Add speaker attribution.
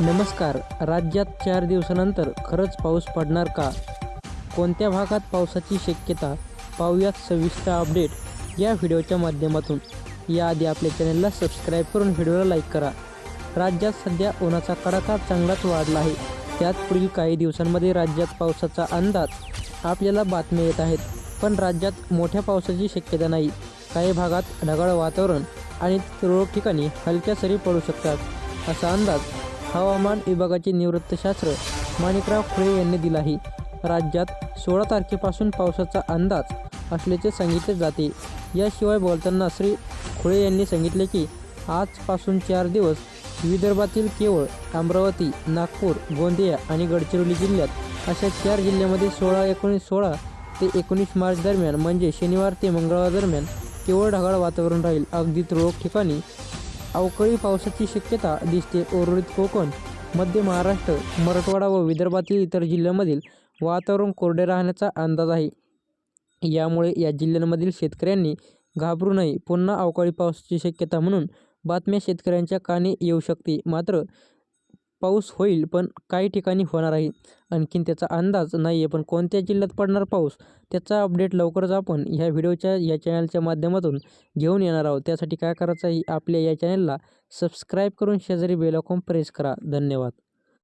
Speaker 1: नमस्कार. राज्यात चार दिवसानंतर खरंच पाऊस पडणार का? कोणत्या भागात पावसाची शक्यता? पाहूयात सविस्तर अपडेट या व्हिडिओच्या माध्यमातून. याआधी आपल्या चॅनलला सबस्क्राईब करून व्हिडिओला लाईक करा. राज्यात सध्या उन्हाचा कडाका चांगलाच वाढला आहे. त्यात पुढील काही दिवसांमध्ये राज्यात पावसाचा अंदाज आपल्याला बातम्या येत आहेत. पण राज्यात मोठ्या पावसाची शक्यता नाही. काही भागात ढगाळ वातावरण आणि तुरळक ठिकाणी हलक्या सरी पडू शकतात. असा अंदाज हवामान विभागाचे निवृत्तशास्त्र माणिकराव खुळे यांनी दिला आहे राज्यात सोळा तारखेपासून पावसाचा अंदाज असल्याचे सांगितले जाते. याशिवाय बोलताना श्री खुळे यांनी सांगितले की आजपासून चार दिवस विदर्भातील केवळ अमरावती नागपूर गोंदिया आणि गडचिरोली जिल्ह्यात अशा चार जिल्ह्यामध्ये सोळा एकोणीस सोळा ते एकोणीस मार्च दरम्यान म्हणजे शनिवार ते मंगळवार दरम्यान केवळ ढगाळ वातावरण राहील. अगदी तुरळक ठिकाणी अवकाळी पावसाची शक्यता दिसते. उर्वरित कोकण मध्य महाराष्ट्र मराठवाडा व विदर्भातील इतर जिल्ह्यांमधील वातावरण कोरडे राहण्याचा अंदाज आहे. यामुळे या जिल्ह्यांमधील शेतकऱ्यांनी घाबरू नये. पुन्हा अवकाळी पावसाची शक्यता म्हणून बातम्या शेतकऱ्यांच्या कानी येऊ शकते. मात्र पाऊस होईल पण काही ठिकाणी होणार आहे. आणखीन त्याचा अंदाज नाही आहे पण कोणत्या जिल्ह्यात पडणार पाऊस त्याचा अपडेट लवकरच आपण ह्या व्हिडिओच्या या चॅनलच्या माध्यमातून घेऊन येणार आहोत. त्यासाठी काय करायचं आहे आपल्या या चॅनलला सबस्क्राईब करून शेजारी बेलॉकॉम प्रेस करा. धन्यवाद.